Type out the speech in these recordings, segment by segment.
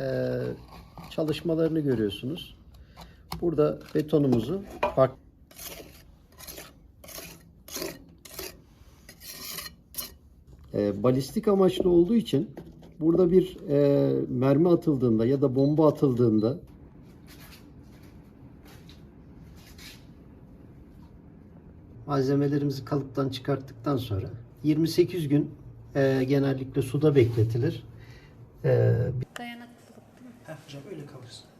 Ee, çalışmalarını görüyorsunuz. Burada betonumuzu farklı e, balistik amaçlı olduğu için burada bir e, mermi atıldığında ya da bomba atıldığında malzemelerimizi kalıptan çıkarttıktan sonra 28 gün e, genellikle suda bekletilir. E, mi? Heh, hocam öyle kalırsın.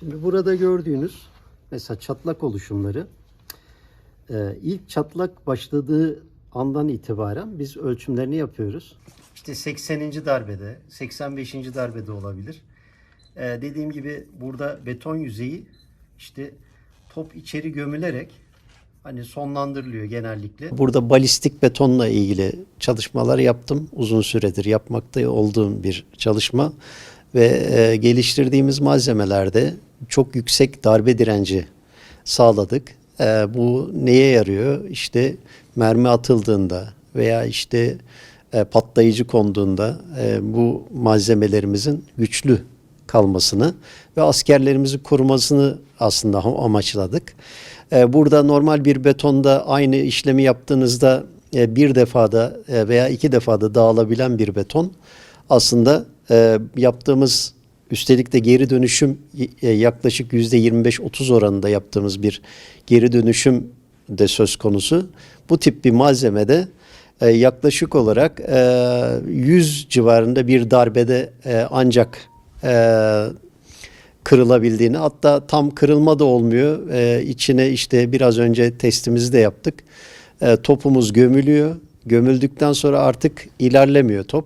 Şimdi burada gördüğünüz mesela çatlak oluşumları e, ilk çatlak başladığı andan itibaren biz ölçümlerini yapıyoruz. İşte 80. darbede, 85. darbede olabilir. E, dediğim gibi burada beton yüzeyi işte top içeri gömülerek hani sonlandırılıyor genellikle. Burada balistik betonla ilgili çalışmalar yaptım. Uzun süredir yapmakta olduğum bir çalışma ve e, geliştirdiğimiz malzemelerde çok yüksek darbe direnci sağladık. E, bu neye yarıyor? İşte mermi atıldığında veya işte e, patlayıcı konduğunda e, bu malzemelerimizin güçlü kalmasını ve askerlerimizi korumasını aslında am- amaçladık. E, Burada normal bir betonda aynı işlemi yaptığınızda e, bir defada e, veya iki defada dağılabilen bir beton aslında e, yaptığımız üstelik de geri dönüşüm e, yaklaşık %25-30 oranında yaptığımız bir geri dönüşüm de söz konusu. Bu tip bir malzemede e, yaklaşık olarak e, 100 civarında bir darbede e, ancak e, kırılabildiğini hatta tam kırılma da olmuyor. E, içine işte biraz önce testimizi de yaptık. E, topumuz gömülüyor. Gömüldükten sonra artık ilerlemiyor top.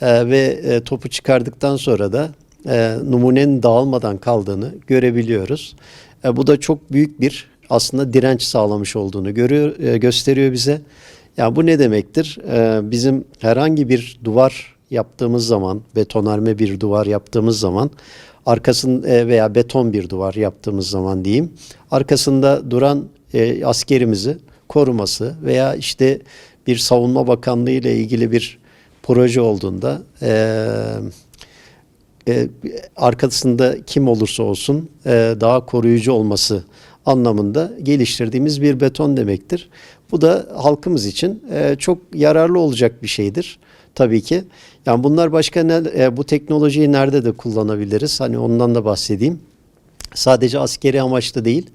E, ve e, topu çıkardıktan sonra da e, numunenin dağılmadan kaldığını görebiliyoruz. E, bu da çok büyük bir aslında direnç sağlamış olduğunu görüyor, e, gösteriyor bize. Yani bu ne demektir? E, bizim herhangi bir duvar yaptığımız zaman, betonarme bir duvar yaptığımız zaman, arkasında e, veya beton bir duvar yaptığımız zaman diyeyim, arkasında duran e, askerimizi koruması veya işte bir savunma bakanlığı ile ilgili bir proje olduğunda e, e, arkasında kim olursa olsun e, daha koruyucu olması anlamında geliştirdiğimiz bir beton demektir. Bu da halkımız için e, çok yararlı olacak bir şeydir tabii ki. Yani bunlar başka ne, e, bu teknolojiyi nerede de kullanabiliriz? Hani ondan da bahsedeyim. Sadece askeri amaçlı değil,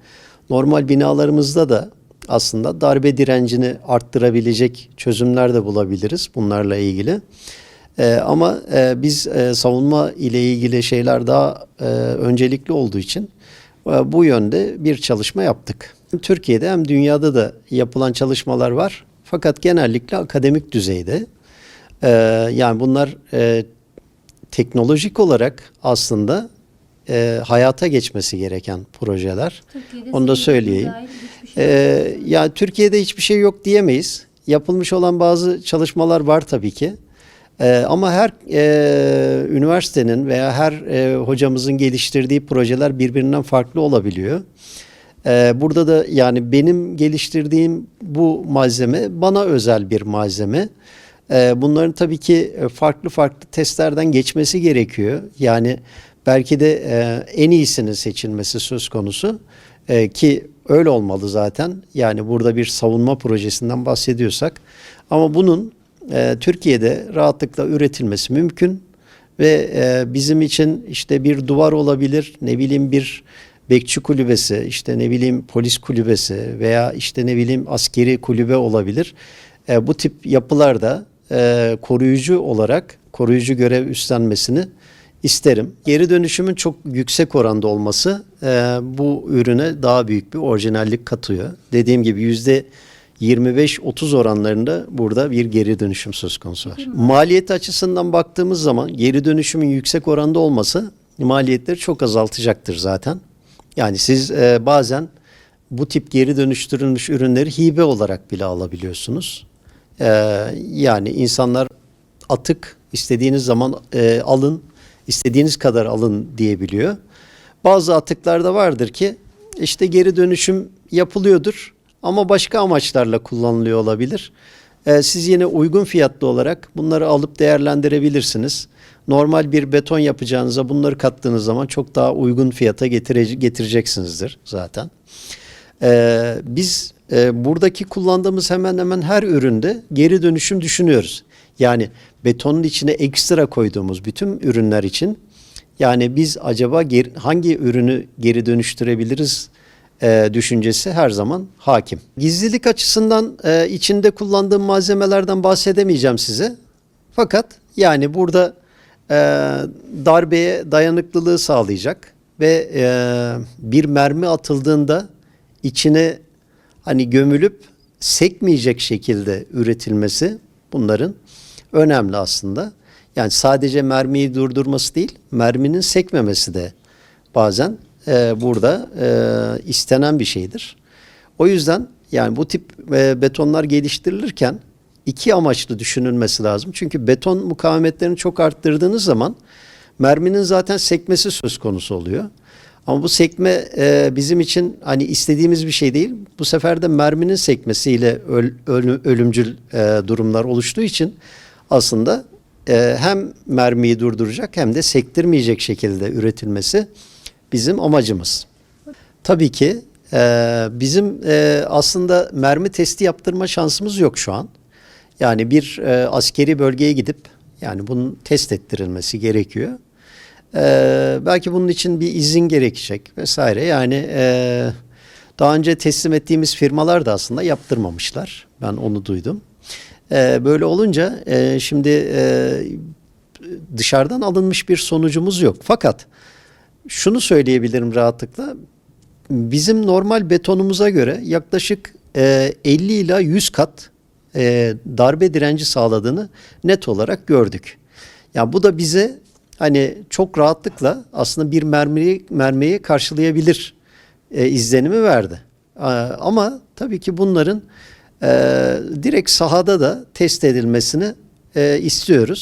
normal binalarımızda da aslında darbe direncini arttırabilecek çözümler de bulabiliriz bunlarla ilgili. Ee, ama e, biz e, savunma ile ilgili şeyler daha e, öncelikli olduğu için e, bu yönde bir çalışma yaptık. Hem Türkiye'de hem dünyada da yapılan çalışmalar var. Fakat genellikle akademik düzeyde. Ee, yani bunlar e, teknolojik olarak aslında e, hayata geçmesi gereken projeler. Türkiye'de Onu da söyleyeyim. şey yok. Ee, ya Türkiye'de hiçbir şey yok diyemeyiz. Yapılmış olan bazı çalışmalar var tabii ki. Ee, ama her e, üniversitenin veya her e, hocamızın geliştirdiği projeler birbirinden farklı olabiliyor. Ee, burada da yani benim geliştirdiğim bu malzeme bana özel bir malzeme. Ee, bunların tabii ki e, farklı farklı testlerden geçmesi gerekiyor. Yani belki de e, en iyisinin seçilmesi söz konusu E, ki öyle olmalı zaten. Yani burada bir savunma projesinden bahsediyorsak ama bunun e, Türkiye'de rahatlıkla üretilmesi mümkün ve e, bizim için işte bir duvar olabilir, ne bileyim bir bekçi kulübesi, işte ne bileyim polis kulübesi veya işte ne bileyim askeri kulübe olabilir. E, bu tip yapılarda e, koruyucu olarak koruyucu görev üstlenmesini isterim. Geri dönüşümün çok yüksek oranda olması e, bu ürüne daha büyük bir orijinallik katıyor. Dediğim gibi yüzde 25-30 oranlarında burada bir geri dönüşüm söz konusu var. Maliyet açısından baktığımız zaman geri dönüşümün yüksek oranda olması maliyetleri çok azaltacaktır zaten. Yani siz e, bazen bu tip geri dönüştürülmüş ürünleri hibe olarak bile alabiliyorsunuz. E, yani insanlar atık istediğiniz zaman e, alın, istediğiniz kadar alın diyebiliyor. Bazı atıklarda vardır ki işte geri dönüşüm yapılıyordur ama başka amaçlarla kullanılıyor olabilir. Ee, siz yine uygun fiyatlı olarak bunları alıp değerlendirebilirsiniz. Normal bir beton yapacağınıza bunları kattığınız zaman çok daha uygun fiyata getire- getireceksinizdir zaten. Ee, biz e, buradaki kullandığımız hemen hemen her üründe geri dönüşüm düşünüyoruz. Yani betonun içine ekstra koyduğumuz bütün ürünler için yani biz acaba hangi ürünü geri dönüştürebiliriz e, düşüncesi her zaman hakim. Gizlilik açısından e, içinde kullandığım malzemelerden bahsedemeyeceğim size. Fakat yani burada e, darbeye dayanıklılığı sağlayacak ve e, bir mermi atıldığında içine hani gömülüp sekmeyecek şekilde üretilmesi bunların önemli aslında. Yani sadece mermiyi durdurması değil, merminin sekmemesi de bazen e, burada e, istenen bir şeydir. O yüzden yani bu tip e, betonlar geliştirilirken iki amaçlı düşünülmesi lazım. Çünkü beton mukavemetlerini çok arttırdığınız zaman merminin zaten sekmesi söz konusu oluyor. Ama bu sekme e, bizim için hani istediğimiz bir şey değil. Bu sefer de merminin sekmesiyle öl, ölü- ölümcül e, durumlar oluştuğu için aslında e, hem mermiyi durduracak hem de sektirmeyecek şekilde üretilmesi bizim amacımız. Tabii ki e, bizim e, aslında mermi testi yaptırma şansımız yok şu an. Yani bir e, askeri bölgeye gidip yani bunun test ettirilmesi gerekiyor. E, belki bunun için bir izin gerekecek vesaire. Yani e, daha önce teslim ettiğimiz firmalar da aslında yaptırmamışlar. Ben onu duydum. E, böyle olunca e, şimdi e, dışarıdan alınmış bir sonucumuz yok. Fakat şunu söyleyebilirim rahatlıkla. Bizim normal betonumuza göre yaklaşık e, 50 ila 100 kat e, darbe direnci sağladığını net olarak gördük. Ya bu da bize hani çok rahatlıkla aslında bir mermiyi mermiyi karşılayabilir e, izlenimi verdi. Ama tabii ki bunların e, direkt sahada da test edilmesini e, istiyoruz.